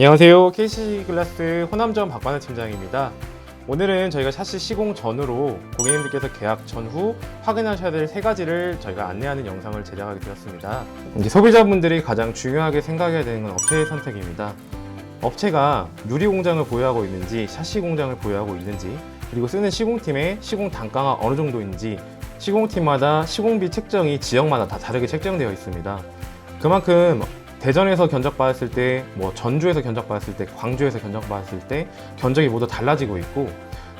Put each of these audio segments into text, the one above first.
안녕하세요. KC 글라스 호남점 박관우 팀장입니다. 오늘은 저희가 샤시 시공 전후로 고객님들께서 계약 전후 확인하셔야 될 세 가지를 저희가 안내하는 영상을 제작하게 되었습니다. 이제 소비자분들이 가장 중요하게 생각해야 되는 건 업체의 선택입니다. 업체가 유리 공장을 보유하고 있는지 샤시 공장을 보유하고 있는지 그리고 쓰는 시공팀의 시공 단가가 어느 정도인지 시공팀마다 시공비 책정이 지역마다 다 다르게 책정되어 있습니다. 그만큼 대전에서 견적받았을 때, 뭐 전주에서 견적받았을 때, 광주에서 견적받았을 때 견적이 모두 달라지고 있고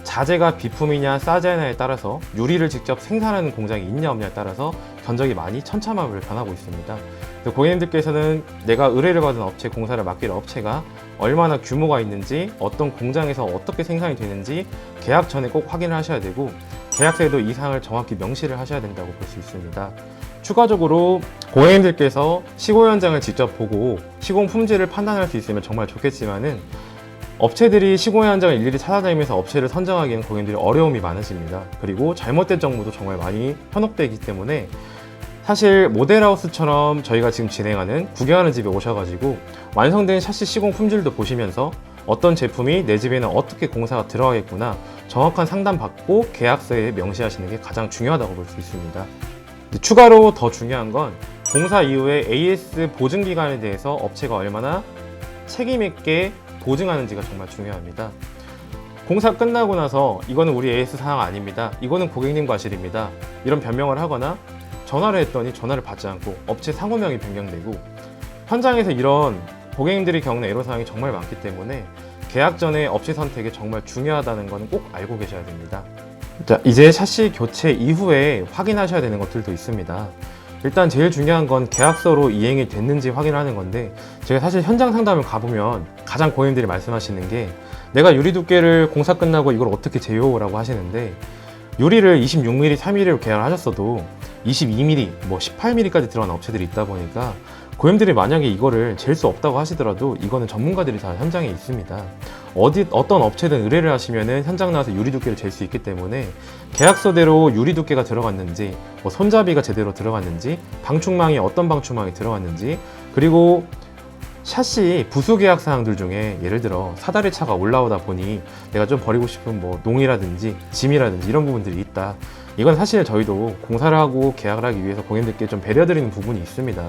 자재가 비품이냐 싸제냐에 따라서 유리를 직접 생산하는 공장이 있냐 없냐에 따라서 견적이 많이 천차만별 변하고 있습니다. 고객님들께서는 내가 의뢰를 받은 업체 공사를 맡길 업체가 얼마나 규모가 있는지 어떤 공장에서 어떻게 생산이 되는지 계약 전에 꼭 확인을 하셔야 되고 계약서에도 이 사항을 정확히 명시를 하셔야 된다고 볼 수 있습니다. 추가적으로 고객님들께서 시공 현장을 직접 보고 시공 품질을 판단할 수 있으면 정말 좋겠지만은 업체들이 시공 현장을 일일이 찾아다니면서 업체를 선정하기에는 고객님들이 어려움이 많으십니다. 그리고 잘못된 정보도 정말 많이 현혹되기 때문에 사실 모델하우스처럼 저희가 지금 진행하는 구경하는 집에 오셔가지고 완성된 샤시 시공 품질도 보시면서 어떤 제품이 내 집에는 어떻게 공사가 들어가겠구나 정확한 상담 받고 계약서에 명시하시는 게 가장 중요하다고 볼 수 있습니다. 근데 추가로 더 중요한 건 공사 이후에 AS 보증 기간에 대해서 업체가 얼마나 책임 있게 보증하는지가 정말 중요합니다. 공사 끝나고 나서 이거는 우리 AS 사항 아닙니다. 이거는 고객님 과실입니다. 이런 변명을 하거나 전화를 했더니 전화를 받지 않고 업체 상호명이 변경되고 현장에서 이런 고객님들이 겪는 애로사항이 정말 많기 때문에 계약 전에 업체 선택이 정말 중요하다는 것은 꼭 알고 계셔야 됩니다. 자, 이제 샤시 교체 이후에 확인하셔야 되는 것들도 있습니다. 일단 제일 중요한 건 계약서로 이행이 됐는지 확인하는 건데 제가 사실 현장 상담을 가보면 가장 고객님들이 말씀하시는 게 내가 유리 두께를 공사 끝나고 이걸 어떻게 재요라고 하시는데 유리를 26mm, 3mm로 계약을 하셨어도 22mm, 뭐 18mm까지 들어가는 업체들이 있다 보니까 고객님들이 만약에 이거를 잴 수 없다고 하시더라도 이거는 전문가들이 다 현장에 있습니다. 어디 어떤 업체든 의뢰를 하시면은 현장 나와서 유리 두께를 잴 수 있기 때문에 계약서대로 유리 두께가 들어갔는지, 뭐 손잡이가 제대로 들어갔는지, 방충망이 어떤 방충망이 들어갔는지, 그리고 샷시 부수 계약 사항들 중에 예를 들어 사다리 차가 올라오다 보니 내가 좀 버리고 싶은 뭐 농이라든지 짐이라든지 이런 부분들이 있다. 이건 사실 저희도 공사를 하고 계약을 하기 위해서 고객님들께 좀 배려드리는 부분이 있습니다.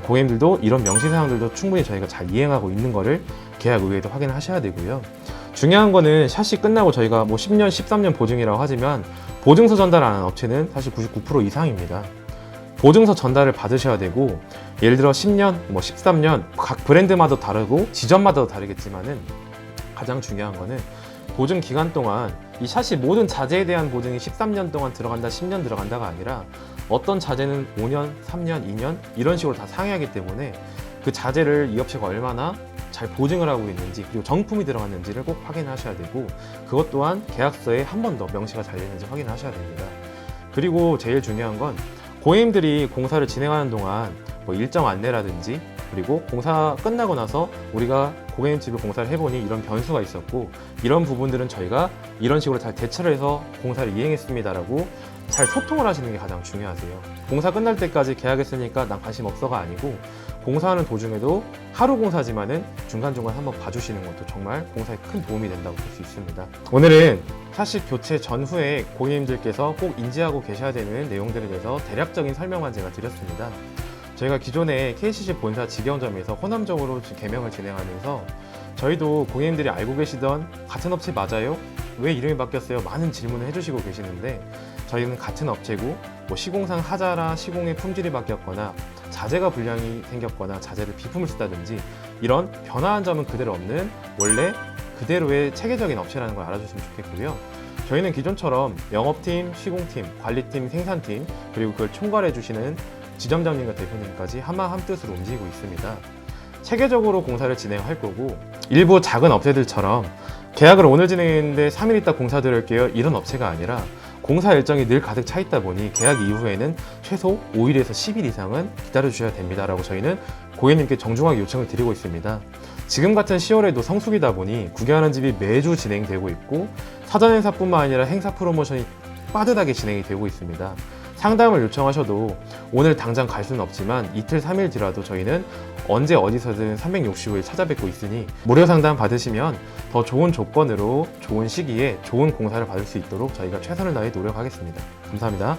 고객님들도 이런 명시 사항들도 충분히 저희가 잘 이행하고 있는 거를 계약 의회에도 확인을 하셔야 되고요. 중요한 거는 샷이 끝나고 저희가 뭐 10년, 13년 보증이라고 하지만 보증서 전달하는 업체는 사실 99% 이상입니다. 보증서 전달을 받으셔야 되고 예를 들어 10년, 뭐 13년 각 브랜드마다 다르고 지점마다 다르겠지만은 가장 중요한 거는 보증 기간 동안 이 샷이 모든 자재에 대한 보증이 13년 동안 들어간다, 10년 들어간다가 아니라 어떤 자재는 5년, 3년, 2년 이런 식으로 다 상회하기 때문에 그 자재를 이 업체가 얼마나 잘 보증을 하고 있는지 그리고 정품이 들어갔는지를 꼭 확인하셔야 되고 그것 또한 계약서에 한 번 더 명시가 잘 되는지 확인하셔야 됩니다. 그리고 제일 중요한 건 고객님들이 공사를 진행하는 동안 뭐 일정 안내라든지 그리고 공사 끝나고 나서 우리가 고객님 집에 공사를 해보니 이런 변수가 있었고 이런 부분들은 저희가 이런 식으로 잘 대처를 해서 공사를 이행했습니다라고 잘 소통을 하시는 게 가장 중요하세요. 공사 끝날 때까지 계약했으니까 난 관심 없어가 아니고 공사하는 도중에도 하루 공사지만은 중간중간 한번 봐주시는 것도 정말 공사에 큰 도움이 된다고 볼 수 있습니다. 오늘은 사실 교체 전후에 고객님들께서 꼭 인지하고 계셔야 되는 내용들에 대해서 대략적인 설명만 제가 드렸습니다. 저희가 기존에 KCC 본사 직영점에서 호남적으로 지금 개명을 진행하면서 저희도 고객님들이 알고 계시던 같은 업체 맞아요? 왜 이름이 바뀌었어요? 많은 질문을 해주시고 계시는데 저희는 같은 업체고 뭐 시공상 하자라 시공의 품질이 바뀌었거나 자재가 불량이 생겼거나 자재를 비품을 쓰다든지 이런 변화한 점은 그대로 없는 원래 그대로의 체계적인 업체라는 걸 알아주시면 좋겠고요. 저희는 기존처럼 영업팀, 시공팀, 관리팀, 생산팀 그리고 그걸 총괄해 주시는 지점장님과 대표님까지 하마한 뜻으로 움직이고 있습니다. 체계적으로 공사를 진행할 거고 일부 작은 업체들처럼 계약을 오늘 진행했는데 3일 있다 공사 들어올게요 이런 업체가 아니라 공사 일정이 늘 가득 차 있다 보니 계약 이후에는 최소 5일에서 10일 이상은 기다려 주셔야 됩니다 라고 저희는 고객님께 정중하게 요청을 드리고 있습니다. 지금 같은 10월에도 성수기다 보니 구경하는 집이 매주 진행되고 있고 사전 행사뿐만 아니라 행사 프로모션이 빠듯하게 진행이 되고 있습니다. 상담을 요청하셔도 오늘 당장 갈 수는 없지만 이틀, 3일 뒤라도 저희는 언제 어디서든 365일 찾아뵙고 있으니 무료 상담 받으시면 더 좋은 조건으로 좋은 시기에 좋은 공사를 받을 수 있도록 저희가 최선을 다해 노력하겠습니다. 감사합니다.